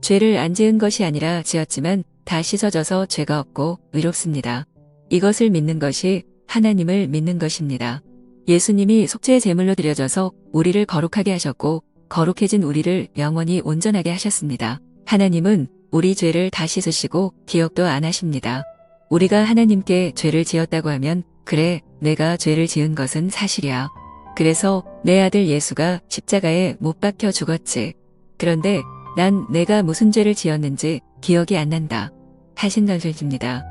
죄를 안 지은 것이 아니라 지었지만 다 씻어져서 죄가 없고 의롭습니다. 이것을 믿는 것이 하나님을 믿는 것입니다. 예수님이 속죄의 제물로 드려져서 우리를 거룩하게 하셨고 거룩해진 우리를 영원히 온전하게 하셨습니다. 하나님은 우리 죄를 다 씻으시고 기억도 안 하십니다. 우리가 하나님께 죄를 지었다고 하면 그래 내가 죄를 지은 것은 사실이야. 그래서 내 아들 예수가 십자가에 못 박혀 죽었지. 그런데 난 내가 무슨 죄를 지었는지 기억이 안 난다. 하신 것입니다.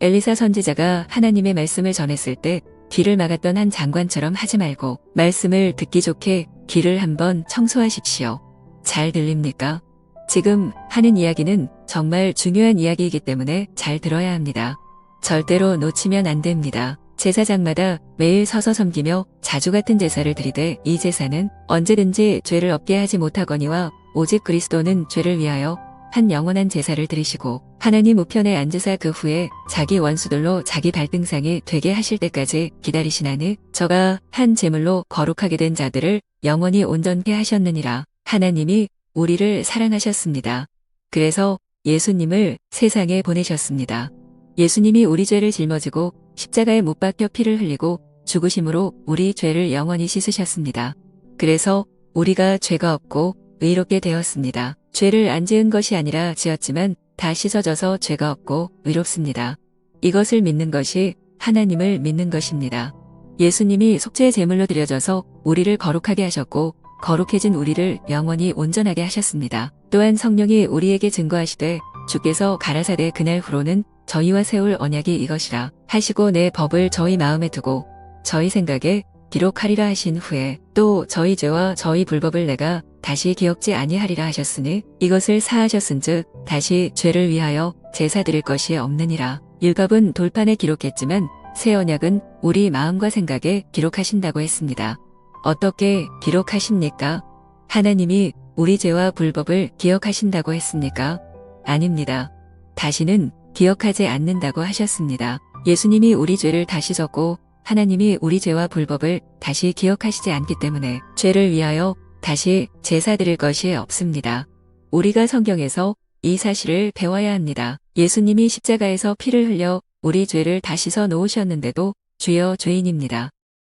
엘리사 선지자가 하나님의 말씀을 전했을 때 귀를 막았던 한 장관처럼 하지 말고 말씀을 듣기 좋게 귀를 한번 청소하십시오. 잘 들립니까? 지금 하는 이야기는 정말 중요한 이야기이기 때문에 잘 들어야 합니다. 절대로 놓치면 안 됩니다. 제사장마다 매일 서서 섬기며 자주 같은 제사를 드리되 이 제사는 언제든지 죄를 없게 하지 못하거니와 오직 그리스도는 죄를 위하여 한 영원한 제사를 드리시고 하나님 우편에 앉으사 그 후에 자기 원수들로 자기 발등상이 되게 하실 때까지 기다리시나니 저가 한 제물로 거룩하게 된 자들을 영원히 온전케 하셨느니라 하나님이 우리를 사랑하셨습니다. 그래서 예수님을 세상에 보내셨습니다. 예수님이 우리 죄를 짊어지고 십자가에 못 박혀 피를 흘리고 죽으심으로 우리 죄를 영원히 씻으셨습니다. 그래서 우리가 죄가 없고 의롭게 되었습니다. 죄를 안 지은 것이 아니라 지었지만 다 씻어져서 죄가 없고 의롭습니다. 이것을 믿는 것이 하나님을 믿는 것입니다. 예수님이 속죄의 제물로 드려져서 우리를 거룩하게 하셨고 거룩해진 우리를 영원히 온전하게 하셨습니다. 또한 성령이 우리에게 증거하시되 주께서 가라사대 그날 후로는 저희와 세울 언약이 이것이라 하시고 내 법을 저희 마음에 두고 저희 생각에 기록하리라 하신 후에 또 저희 죄와 저희 불법을 내가 다시 기억지 아니하리라 하셨으니 이것을 사하셨은즉 다시 죄를 위하여 제사 드릴 것이 없느니라. 율갑은 돌판에 기록했지만 새 언약은 우리 마음과 생각에 기록하신다고 했습니다. 어떻게 기록하십니까? 하나님이 우리 죄와 불법을 기억하신다고 했습니까? 아닙니다. 다시는 기억하지 않는다고 하셨습니다. 예수님이 우리 죄를 다시 졌고 하나님이 우리 죄와 불법을 다시 기억하시지 않기 때문에 죄를 위하여 다시 제사 드릴 것이 없습니다. 우리가 성경에서 이 사실을 배워야 합니다. 예수님이 십자가에서 피를 흘려 우리 죄를 다 씻어 놓으셨는데도 주여 죄인입니다.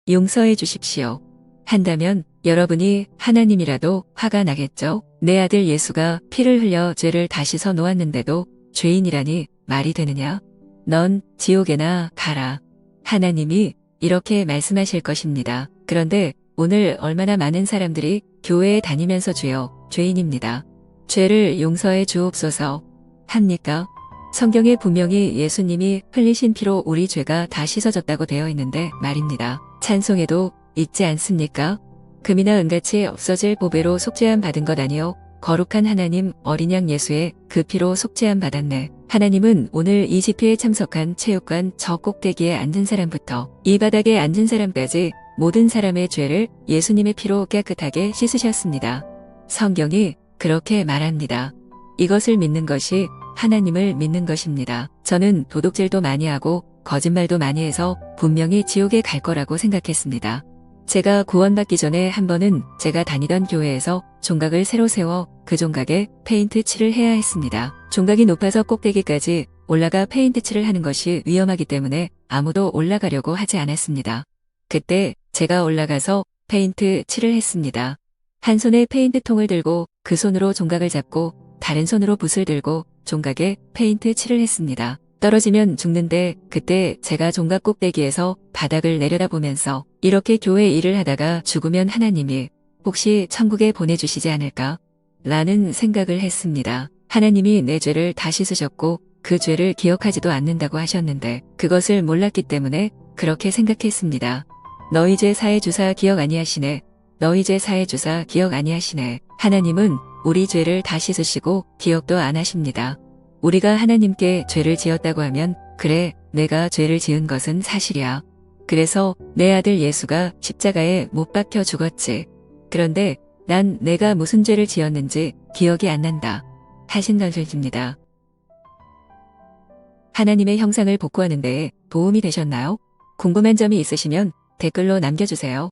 용서해 주십시오. 한다면 여러분이 하나님이라도 화가 나겠죠? 내 아들 예수가 피를 흘려 죄를 다 씻어 놓았는데도 죄인이라니 말이 되느냐? 넌 지옥에나 가라. 하나님이 이렇게 말씀하실 것입니다. 그런데 오늘 얼마나 많은 사람들이 교회에 다니면서 주여 죄인입니다. 죄를 용서해 주옵소서 합니까? 성경에 분명히 예수님이 흘리신 피로 우리 죄가 다 씻어졌다고 되어 있는데 말입니다. 찬송에도 있지 않습니까? 금이나 은같이 없어질 보배로 속죄함 받은 것 아니요 거룩한 하나님 어린 양 예수의 그 피로 속죄함 받았네. 하나님은 오늘 이 집회에 참석한 체육관 저 꼭대기에 앉은 사람부터 이 바닥에 앉은 사람까지 모든 사람의 죄를 예수님의 피로 깨끗하게 씻으셨습니다. 성경이 그렇게 말합니다. 이것을 믿는 것이 하나님을 믿는 것입니다. 저는 도둑질도 많이 하고 거짓말도 많이 해서 분명히 지옥에 갈 거라고 생각했습니다. 제가 구원받기 전에 한 번은 제가 다니던 교회에서 종각을 새로 세워 그 종각에 페인트 칠을 해야 했습니다. 종각이 높아서 꼭대기까지 올라가 페인트 칠을 하는 것이 위험하기 때문에 아무도 올라가려고 하지 않았습니다. 그때 제가 올라가서 페인트 칠을 했습니다. 한 손에 페인트 통을 들고 그 손으로 종각을 잡고 다른 손으로 붓을 들고 종각에 페인트 칠을 했습니다. 떨어지면 죽는데 그때 제가 종각 꼭대기에서 바닥을 내려다보면서 이렇게 교회 일을 하다가 죽으면 하나님이 혹시 천국에 보내주시지 않을까? 라는 생각을 했습니다. 하나님이 내 죄를 다 씻으셨고 그 죄를 기억하지도 않는다고 하셨는데 그것을 몰랐기 때문에 그렇게 생각했습니다. 너희 죄 사해 주사 기억 아니하시네. 너희 죄 사해 주사 기억 아니하시네. 하나님은 우리 죄를 다 씻으시고 기억도 안 하십니다. 우리가 하나님께 죄를 지었다고 하면 그래 내가 죄를 지은 것은 사실이야. 그래서 내 아들 예수가 십자가에 못 박혀 죽었지. 그런데 난 내가 무슨 죄를 지었는지 기억이 안 난다. 하신 것입니다. 하나님의 형상을 복구하는 데 도움이 되셨나요? 궁금한 점이 있으시면 댓글로 남겨주세요.